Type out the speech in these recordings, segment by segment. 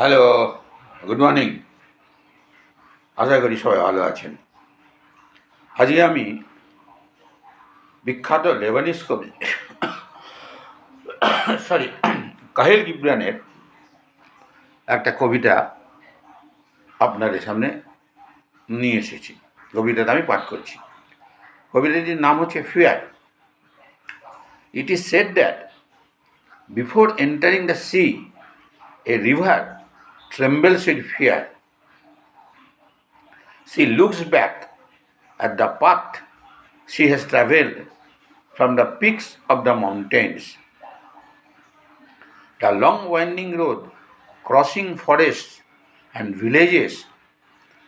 Hello good morning আশা করি সবাই ভালো আছেন। আজকে আমি বিখ্যাত লেবানিস কবি সরি কাহিল গিবরানের একটা কবিতা আপনাদের সামনে নিয়ে এসেছি। কবিতাটা আমি পাঠ করছি। কবিতাটির নাম হচ্ছে fear it is said that before entering the sea a river trembles with fear. She looks back at the path she has traveled from the peaks of the mountains. The long winding road crossing forests and villages,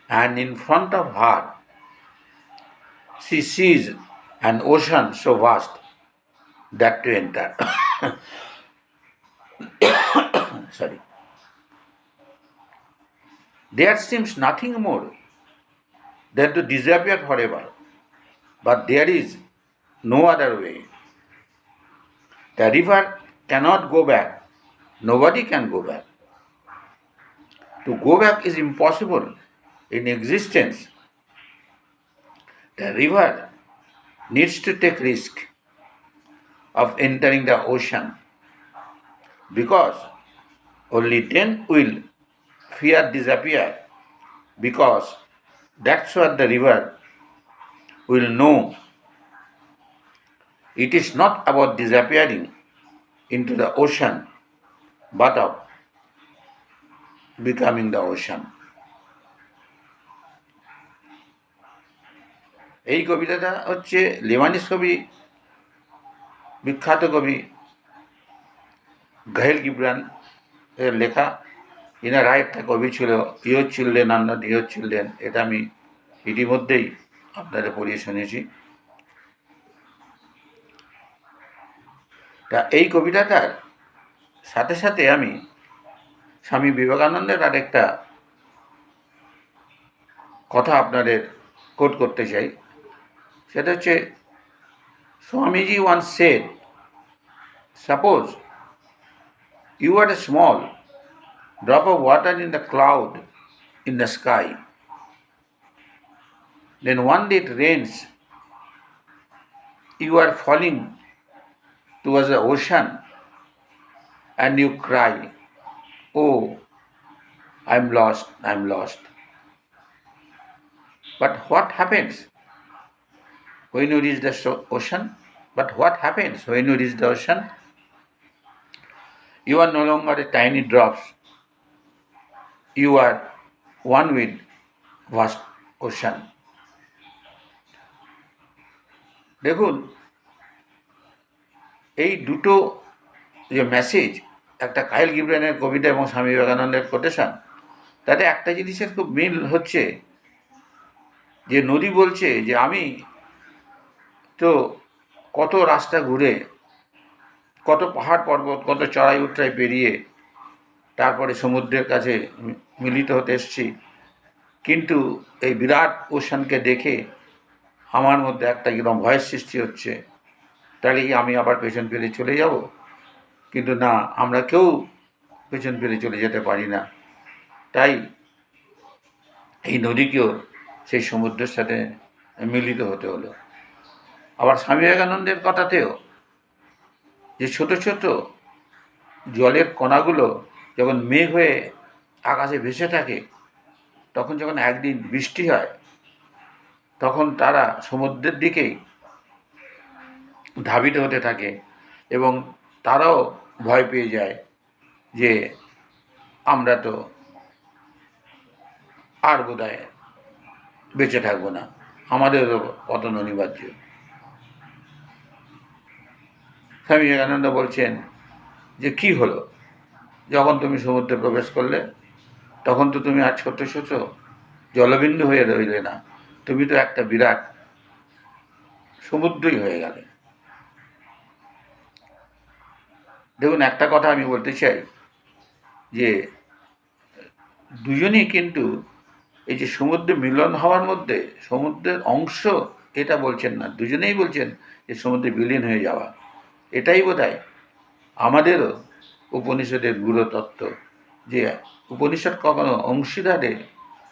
and in front of her, she sees an ocean so vast that to enter. Sorry. There seems nothing more than to disappear forever, but there is no other way. The river cannot go back, nobody can go back. To go back is impossible in existence. The river needs to take risk of entering the ocean because only then will fear disappear because that's what the river will know. It is not about disappearing into the ocean but of becoming the ocean. এই কবিতাটা হচ্ছে Lebanese কবি বিখ্যাত কবি গিবরান এর লেখা inner আরেকটা কবি ছিল your children are not your children. এটা আমি ইতিমধ্যেই আপনাদের পড়িয়ে শুনেছি। তা এই কবিতাটার সাথে সাথে আমি স্বামী বিবেকানন্দের আরেকটা কথা আপনাদের কোট করতে চাই। সেটা হচ্ছে, Swamiji once said suppose you are a small drop of water in the cloud in the sky. Then one day it rains, you are falling towards the ocean and you cry, Oh, I'm lost, I'm lost. But what happens when you reach the ocean? But what happens when you reach the ocean? You are no longer a tiny drops. You are one with vast ocean. দেখুন, এই দুটো যে message একটা কাইল গিবরানের কবিতা এবং স্বামী বিবেকানন্দের quotation তাতে একটা জিনিসের খুব মিল হচ্ছে, যে নদী বলছে যে আমি তো কত রাস্তা ঘুরে, কত পাহাড় পর্বত, কত চড়াই উতরাই পেরিয়ে তারপরে সমুদ্রের কাছে মিলিত হতে এসছি। কিন্তু এই বিরাট ওশানকে দেখে আমার মধ্যে একটা একদম ভয়ের সৃষ্টি হচ্ছে। তাহলে কি আমি আবার পেছন ফিরে চলে যাব? কিন্তু না, আমরা কেউ পেছন ফিরে চলে যেতে পারি না। তাই এই নদীকেও সেই সমুদ্রের সাথে মিলিত হতে হলো। আবার স্বামী বিবেকানন্দের কথাতেও যে ছোট ছোট জলের কণাগুলো যখন মেঘ হয়ে আকাশে ভেসে থাকে, তখন যখন একদিন বৃষ্টি হয়, তখন তারা সমুদ্রের দিকেই ধাবিত হতে থাকে এবং তারাও ভয় পেয়ে যায় যে আমরা তো আর বোধহয় বেঁচে থাকব না। আমাদেরও পতন অনিবার্য। স্বামী বিবেকানন্দ বলছেন যে, কি হলো? যখন তুমি সমুদ্রে প্রবেশ করলে, তখন তো তুমি আর ছোট ছোট জলবিন্দু হয়ে রইলে না। তুমি তো একটা বিরাট সমুদ্রই হয়ে গেলে। দেখুন, একটা কথা আমি বলতে চাই, যে দুজনেই কিন্তু এই যে সমুদ্রে মিলন হওয়ার মধ্যে, সমুদ্রের অংশ এটা বলছেন না, দুজনেই বলছেন যে সমুদ্রে বিলীন হয়ে যাওয়া। এটাই বোধ আমাদেরও উপনিষদের গুরু তত্ত্ব যে উপনিষদ কখনো অংশীদারে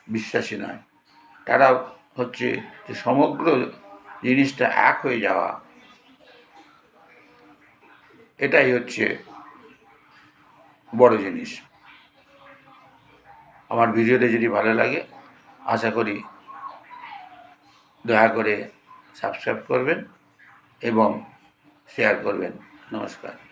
বিশ্বাসী নয়। তারা হচ্ছে যে সমগ্র জিনিসটা এক হয়ে যাওয়া। এটাই হচ্ছে বড় জিনিস। আমার ভিডিওতে যদি ভালো লাগে, আশা করি দয়া করে সাবস্ক্রাইব করবেন এবং শেয়ার করবেন। নমস্কার।